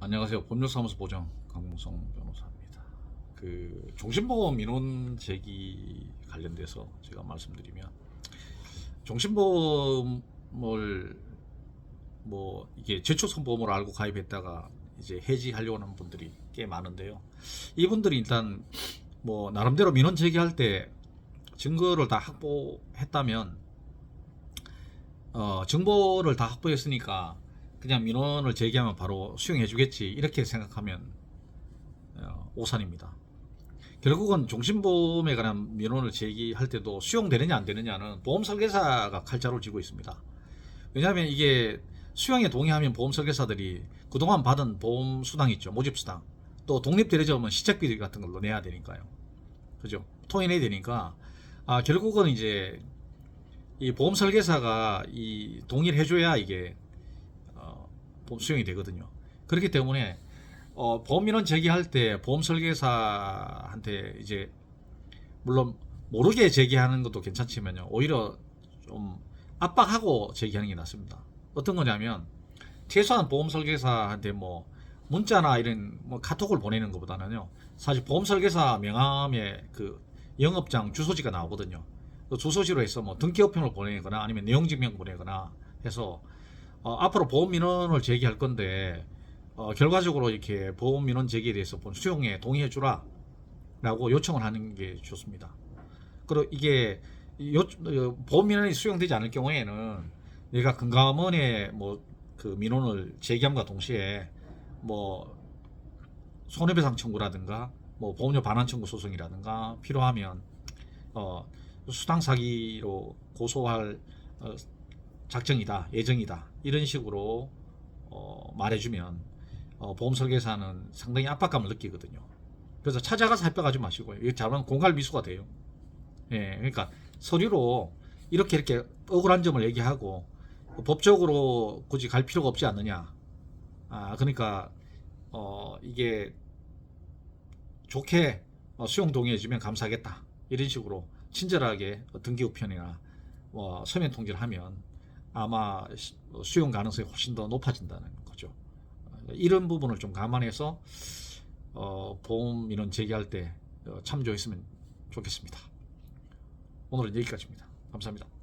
안녕하세요. 법률사무소 보장 강봉성 변호사입니다. 그 종신보험 민원 제기 관련돼서 제가 말씀드리면 종신보험을 뭐 이게 저축성 보험으로 알고 가입했다가 이제 해지하려고 하는 분들이 꽤 많은데요. 이분들이 일단 뭐 나름대로 민원 제기할 때 증거를 다 확보했다면 어, 정보를 다 확보했으니까 그냥 민원을 제기하면 바로 수용해 주겠지 이렇게 생각하면 어, 오산입니다. 결국은 종신보험에 관한 민원을 제기할 때도 수용되느냐 안 되느냐는 보험 설계사가 칼자루를 쥐고 있습니다. 왜냐하면 이게 수용에 동의하면 보험 설계사들이 그동안 받은 보험 수당 있죠 모집 수당 또 독립 대리점은 시책비 같은 걸로 내야 되니까요. 그죠? 토해내야 되니까 아 결국은 이제 이 보험 설계사가 이 동의를 해줘야 이게 수용이 되거든요. 그렇기 때문에 어, 보험 민원 제기할 때 보험 설계사한테 이제 물론 모르게 제기하는 것도 괜찮지만요. 오히려 좀 압박하고 제기하는 게 낫습니다. 어떤 거냐면 최소한 보험 설계사한테 뭐 문자나 이런 뭐 카톡을 보내는 것보다는요. 사실 보험 설계사 명함에 그 영업장 주소지가 나오거든요. 그 주소지로 해서 뭐 등기우편을 보내거나 아니면 내용증명 보내거나 해서 어, 앞으로 보험 민원을 제기할 건데 어, 결과적으로 이렇게 보험 민원 제기에 대해서 본 수용에 동의해 주라 라고 요청을 하는 게 좋습니다. 그리고 이게 요, 어, 보험 민원이 수용되지 않을 경우에는 내가 금감원에 뭐 그 민원을 제기함과 동시에 뭐 손해배상 청구라든가 뭐 보험료 반환 청구 소송이라든가 필요하면 어 수당 사기로 고소할 어, 작정이다 예정이다 이런 식으로 어, 말해주면 어, 보험 설계사는 상당히 압박감을 느끼거든요. 그래서 찾아가서 협박하지 마시고요. 이게 잘하면 공갈 미수가 돼요. 예, 그러니까 서류로 이렇게 이렇게 억울한 점을 얘기하고 법적으로 굳이 갈 필요가 없지 않느냐. 아, 그러니까 어, 이게 좋게 어, 수용 동의해주면 감사하겠다. 이런 식으로 친절하게 등기 우편이나 뭐 서면 통지를 하면 아마 시- 어, 수용 가능성이 훨씬 더 높아진다는 거죠. 어, 이런 부분을 좀 감안해서 어, 보험 민원 제기할 때 어, 참조했으면 좋겠습니다. 오늘은 여기까지입니다. 감사합니다.